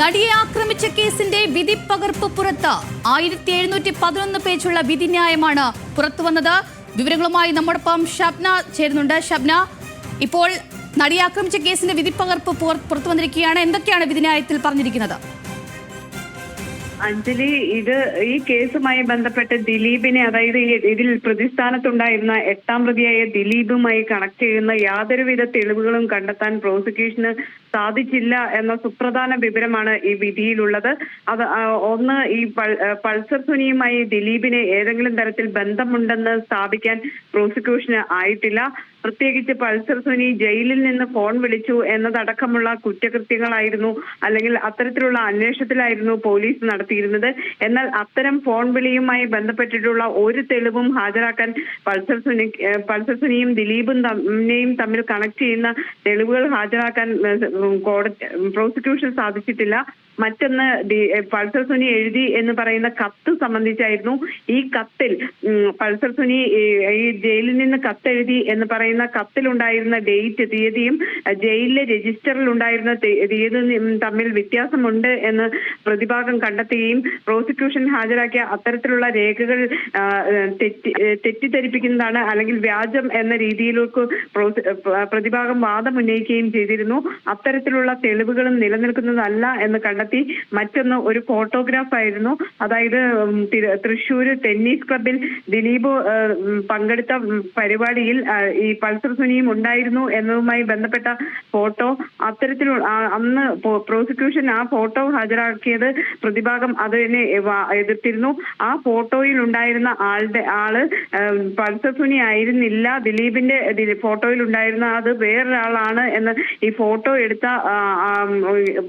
നടിയെ ആക്രമിച്ച കേസിന്റെ വിധി പകർപ്പ് പുറത്ത് ആയിരത്തി എഴുന്നൂറ്റി പതിനൊന്ന് പേജുള്ള വിധിന്യായമാണ് പുറത്തു വന്നത് വിവരങ്ങളുമായി നമ്മോടൊപ്പം ഷബ്ന ചേരുന്നുണ്ട്. ഷബ്ന ഇപ്പോൾ നടിയെ ആക്രമിച്ച കേസിന്റെ വിധി പകർപ്പ് പുറത്തു വന്നിരിക്കുകയാണ് എന്തൊക്കെയാണ് വിധിന്യായത്തിൽ പറഞ്ഞിരിക്കുന്നത്? അഞ്ജലി ഇത് ഈ കേസുമായി ബന്ധപ്പെട്ട് ദിലീപിനെ അതായത് ഇതിൽ പ്രതിസ്ഥാനത്തുണ്ടായിരുന്ന എട്ടാം പ്രതിയായ ദിലീപുമായി കണക്ട് ചെയ്യുന്ന യാതൊരുവിധ തെളിവുകളും കണ്ടെത്താൻ പ്രോസിക്യൂഷന് സാധിച്ചില്ല എന്ന സുപ്രധാന വിവരമാണ് ഈ വിധിയിലുള്ളത്. അത് ഒന്ന് ഈ പൾ- പൾസർ സുനിയുമായി ദിലീപിന് ഏതെങ്കിലും തരത്തിൽ ബന്ധമുണ്ടെന്ന് സ്ഥാപിക്കാൻ പ്രോസിക്യൂഷന് ആയിട്ടില്ല. പ്രത്യേകിച്ച് പൾസർ സുനി ജയിലിൽ നിന്ന് ഫോൺ വിളിച്ചു എന്നതടക്കമുള്ള കുറ്റകൃത്യങ്ങളായിരുന്നു അല്ലെങ്കിൽ അത്തരത്തിലുള്ള അന്വേഷണത്തിലായിരുന്നു പോലീസ് നടത്തിയിരുന്നത്. എന്നാൽ അത്തരം ഫോൺ വിളിയുമായി ബന്ധപ്പെട്ടിട്ടുള്ള ഒരു തെളിവും ഹാജരാക്കാൻ പൾസർ സുനി പൾസർ സുനിയും ദിലീപും തമ്മിൽ കണക്ട് ചെയ്യുന്ന തെളിവുകൾ ഹാജരാക്കാൻ കോടതി പ്രോസിക്യൂഷൻ സാധിച്ചിട്ടില്ല. മറ്റൊന്ന് പൾസർ സുനി എഴുതി എന്ന് പറയുന്ന കത്ത് സംബന്ധിച്ചായിരുന്നു ഈ കത്തിൽ പൾസർ സുനി ഈ ജയിലിൽ നിന്ന് കത്തെഴുതി എന്ന് പറയുന്ന കത്തിലുണ്ടായിരുന്ന ഡേറ്റ് തീയതിയും ജയിലിലെ രജിസ്റ്ററിൽ ഉണ്ടായിരുന്ന തീയതി തീയതിയും തമ്മിൽ വ്യത്യാസമുണ്ട് എന്ന് പ്രതിഭാഗം കണ്ടെത്തുകയും പ്രോസിക്യൂഷൻ ഹാജരാക്കിയ അത്തരത്തിലുള്ള രേഖകൾ തെറ്റി തെറ്റിദ്ധരിപ്പിക്കുന്നതാണ് അല്ലെങ്കിൽ വ്യാജം എന്ന രീതിയിലേക്ക് പ്രതിഭാഗം വാദം ഉന്നയിക്കുകയും ചെയ്തിരുന്നു. അത്തരത്തിലുള്ള തെളിവുകളും നിലനിൽക്കുന്നതല്ല എന്ന് മറ്റൊന്ന് ഒരു ഫോട്ടോഗ്രാഫ് ആയിരുന്നു. അതായത് തൃശൂർ ടെന്നീസ് ക്ലബിൽ ദിലീപ് പങ്കെടുത്ത പരിപാടിയിൽ ഈ പൾസർ സുനിയും ഉണ്ടായിരുന്നു എന്നതുമായി ബന്ധപ്പെട്ട ഫോട്ടോ. അത്തരത്തിലുള്ള അന്ന് പ്രോസിക്യൂഷൻ ആ ഫോട്ടോ ഹാജരാക്കിയത് പ്രതിഭാഗം അതിനെ എതിർത്തിരുന്നു. ആ ഫോട്ടോയിൽ ഉണ്ടായിരുന്ന ആളുടെ ആൾ പൾസർ സുനി ആയിരുന്നില്ല. ദിലീപിന്റെ ഫോട്ടോയിൽ ഉണ്ടായിരുന്ന അത് വേറൊരാളാണ് എന്ന് ഈ ഫോട്ടോ എടുത്ത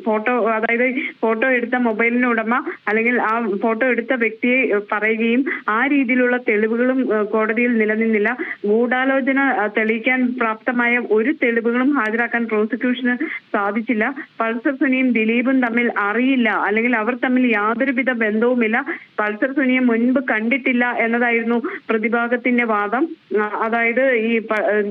ഫോട്ടോ അതായത് ഫോട്ടോ എടുത്ത മൊബൈലിന് ഉടമ അല്ലെങ്കിൽ ആ ഫോട്ടോ എടുത്ത വ്യക്തിയെ പറയുകയും ആ രീതിയിലുള്ള തെളിവുകളും കോടതിയിൽ നിലനിന്നില്ല. ഗൂഢാലോചന തെളിയിക്കാൻ പ്രാപ്തമായ ഒരു തെളിവുകളും ഹാജരാക്കാൻ പ്രോസിക്യൂഷന് സാധിച്ചില്ല. പൾസർ സുനിയും ദിലീപും തമ്മിൽ അറിയില്ല അല്ലെങ്കിൽ അവർ തമ്മിൽ യാതൊരുവിധ ബന്ധവുമില്ല. പൾസർ സുനിയെ മുൻപ് കണ്ടിട്ടില്ല എന്നതായിരുന്നു പ്രതിഭാഗത്തിന്റെ വാദം. അതായത് ഈ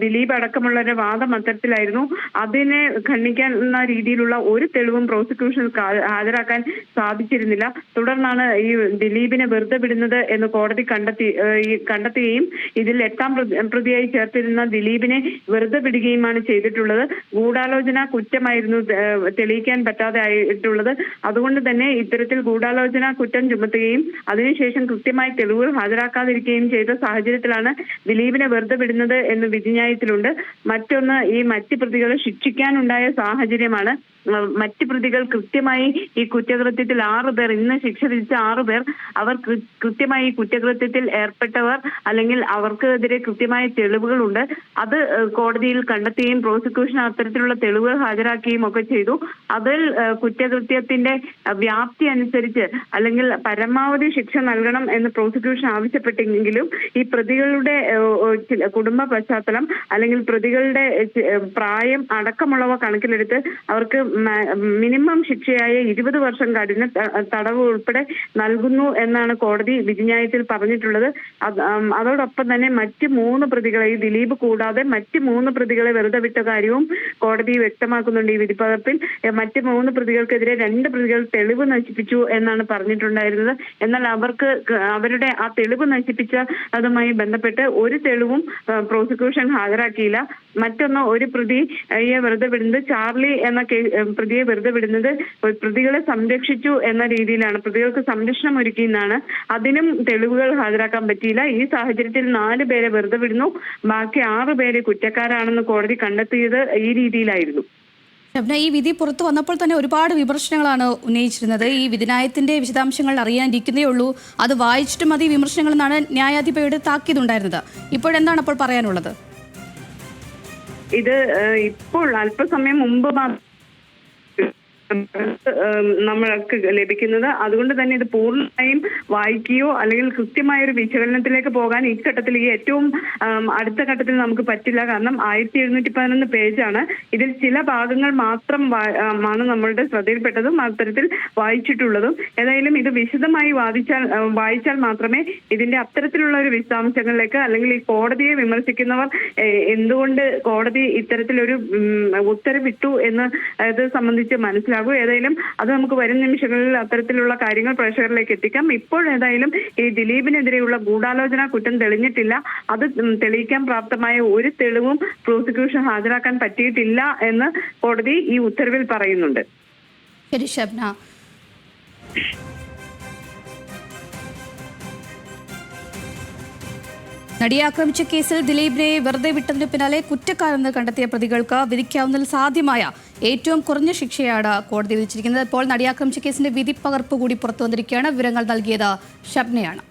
ദിലീപ് അടക്കമുള്ളവരുടെ വാദം അത്തരത്തിലായിരുന്നു. അതിനെ ഖണ്ഡിക്കാൻ രീതിയിലുള്ള ഒരു തെളിവും പ്രോസിക്യൂഷൻ ഹാജരാക്കാൻ സാധിച്ചിരുന്നില്ല. തുടർന്നാണ് ഈ ദിലീപിനെ വെറുതെ വിടുന്നത് എന്ന് കോടതി കണ്ടെത്തി കണ്ടെത്തുകയും ഇതിൽ എട്ടാം പ്രതിയായി ചേർത്തിരുന്ന ദിലീപിനെ വെറുതെ വിടുകയുമാണ് ചെയ്തിട്ടുള്ളത്. ഗൂഢാലോചന കുറ്റമായിരുന്നു തെളിയിക്കാൻ പറ്റാതെ ആയിട്ടുള്ളത്. അതുകൊണ്ട് തന്നെ ഇത്തരത്തിൽ ഗൂഢാലോചന കുറ്റം ചുമത്തുകയും അതിനുശേഷം കൃത്യമായി തെളിവുകൾ ഹാജരാക്കാതിരിക്കുകയും ചെയ്ത സാഹചര്യത്തിലാണ് ദിലീപിനെ വെറുതെ വിടുന്നത് എന്ന് വിധിന്യായത്തിലുണ്ട്. മറ്റൊന്ന് ഈ മറ്റ് പ്രതികളെ ശിക്ഷിക്കാനുണ്ടായ സാഹചര്യമാണ്. മറ്റ് പ്രതികൾ കൃത്യമായി ഈ കുറ്റകൃത്യത്തിൽ ആറ് പേർ ഇന്ന് ശിക്ഷ വിധിച്ച ആറ് പേർ അവർ കൃത്യമായി ഈ കുറ്റകൃത്യത്തിൽ ഏർപ്പെട്ടവർ അല്ലെങ്കിൽ അവർക്കെതിരെ കൃത്യമായ തെളിവുകളുണ്ട്. അത് കോടതിയിൽ കണ്ടെത്തുകയും പ്രോസിക്യൂഷൻ അത്തരത്തിലുള്ള തെളിവുകൾ ഹാജരാക്കുകയും ഒക്കെ ചെയ്തു. അതിൽ കുറ്റകൃത്യത്തിന്റെ വ്യാപ്തി അനുസരിച്ച് അല്ലെങ്കിൽ പരമാവധി ശിക്ഷ നൽകണം എന്ന് പ്രോസിക്യൂഷൻ ആവശ്യപ്പെട്ടെങ്കിലും ഈ പ്രതികളുടെ കുടുംബ പശ്ചാത്തലം അല്ലെങ്കിൽ പ്രതികളുടെ പ്രായം അടക്കമുള്ളവ കണക്കിലെടുത്ത് അവർക്ക് മിനിമം ശിക്ഷയായ ഇരുപത് വർഷം കഠിന തടവ് ഉൾപ്പെടെ നൽകുന്നു എന്നാണ് കോടതി വിധിന്യായത്തിൽ പറഞ്ഞിട്ടുള്ളത്. അതോടൊപ്പം തന്നെ മറ്റ് മൂന്ന് പ്രതികളെ ഈ ദിലീപ് കൂടാതെ മറ്റ് മൂന്ന് പ്രതികളെ വെറുതെ വിട്ട കാര്യവും കോടതി വ്യക്തമാക്കുന്നുണ്ട് ഈ വിധിപ്പകർപ്പിൽ. മറ്റ് മൂന്ന് പ്രതികൾക്കെതിരെ രണ്ട് പ്രതികൾ തെളിവ് നശിപ്പിച്ചു എന്നാണ് പറഞ്ഞിട്ടുണ്ടായിരുന്നത്. എന്നാൽ അവർക്ക് അവരുടെ ആ തെളിവ് നശിപ്പിച്ച അതുമായി ബന്ധപ്പെട്ട് ഒരു തെളിവും പ്രോസിക്യൂഷൻ ഹാജരാക്കിയില്ല. മറ്റൊന്ന് ഒരു പ്രതിയെ വെറുതെ വിടുന്നത് ചാർലി എന്ന പ്രതിയെ വെറുതെ വിടുന്നത് പ്രതികളെ സംരക്ഷിച്ചു എന്ന രീതിയിലാണ് പ്രതികൾക്ക് സംരക്ഷണം ഒരുക്കിയെന്നാണ് അതിനും തെളിവുകൾ ഹാജരാക്കാൻ പറ്റിയില്ല. ഈ സാഹചര്യത്തിൽ നാല് പേരെ വെറുതെ വിടുന്നു. ബാക്കി ആറ് പേര് കുറ്റക്കാരാണെന്ന് കോടതി കണ്ടെത്തിയത് ഈ രീതിയിലായിരുന്നു. ഈ വിധി പുറത്തു വന്നപ്പോൾ തന്നെ ഒരുപാട് വിമർശനങ്ങളാണ് ഉന്നയിച്ചിരുന്നത്. ഈ വിധിനായത്തിന്റെ വിശദാംശങ്ങൾ അറിയാനിരിക്കുന്നേ ഉള്ളൂ. അത് വായിച്ചിട്ട് മതി വിമർശനങ്ങൾ എന്നാണ് ന്യായാധിപയുടെ താക്കീതുണ്ടായിരുന്നത്. ഇപ്പോഴെന്താണ് അപ്പോൾ പറയാനുള്ളത്? ഇത് ഇപ്പോൾ അല്പസമയം മുമ്പ് മാത്രം നമ്മൾക്ക് ലഭിക്കുന്നത്. അതുകൊണ്ട് തന്നെ ഇത് പൂർണമായും വായിക്കുകയോ അല്ലെങ്കിൽ കൃത്യമായ ഒരു വിശകലനത്തിലേക്ക് പോകാൻ ഈ ഘട്ടത്തിൽ ഈ ഏറ്റവും അടുത്ത ഘട്ടത്തിൽ നമുക്ക് പറ്റില്ല. കാരണം ആയിരത്തി എഴുന്നൂറ്റി പതിനൊന്ന് പേജാണ്. ഇതിൽ ചില ഭാഗങ്ങൾ മാത്രം ആണ് നമ്മളുടെ ശ്രദ്ധയിൽപ്പെട്ടതും അത്തരത്തിൽ വായിച്ചിട്ടുള്ളതും. ഏതായാലും ഇത് വിശദമായി വാദിച്ചാൽ വായിച്ചാൽ മാത്രമേ ഇതിന്റെ അത്തരത്തിലുള്ള ഒരു വിശദാംശങ്ങളിലേക്ക് അല്ലെങ്കിൽ ഈ കോടതിയെ വിമർശിക്കുന്നവർ എന്തുകൊണ്ട് കോടതി ഇത്തരത്തിലൊരു ഉത്തരവിട്ടു എന്ന് ഇത് സംബന്ധിച്ച് മനസ്സിലാക്കും ഉണ്ടാകൂ. ഏതായാലും അത് നമുക്ക് വരും നിമിഷങ്ങളിൽ അത്തരത്തിലുള്ള കാര്യങ്ങൾ പ്രേക്ഷകരിലേക്ക് എത്തിക്കാം. ഇപ്പോഴേതായാലും ഈ ദിലീപിനെതിരെയുള്ള ഗൂഢാലോചന കുറ്റം തെളിഞ്ഞിട്ടില്ല. അത് തെളിയിക്കാൻ പ്രാപ്തമായ ഒരു തെളിവും പ്രോസിക്യൂഷൻ ഹാജരാക്കാൻ പറ്റിയിട്ടില്ല എന്ന് കോടതി ഈ ഉത്തരവിൽ പറയുന്നുണ്ട്. ശരി ഷബ്ന. നടിയെ ആക്രമിച്ച കേസിൽ ദിലീപിനെ വെറുതെ വിട്ടതിനു പിന്നാലെ കുറ്റക്കാരെന്ന് കണ്ടെത്തിയ പ്രതികൾക്ക് വിധിക്കാവുന്നതിൽ സാധ്യമായ ഏറ്റവും കുറഞ്ഞ ശിക്ഷയാണ് കോടതി വിധിച്ചിരിക്കുന്നത്. ഇപ്പോൾ നടിയാക്രമിച്ച കേസിന്റെ വിധി പകർപ്പ് കൂടി പുറത്തു വന്നിരിക്കുകയാണ്. വിവരങ്ങൾ നൽകിയത് ഷബ്നയാണ്.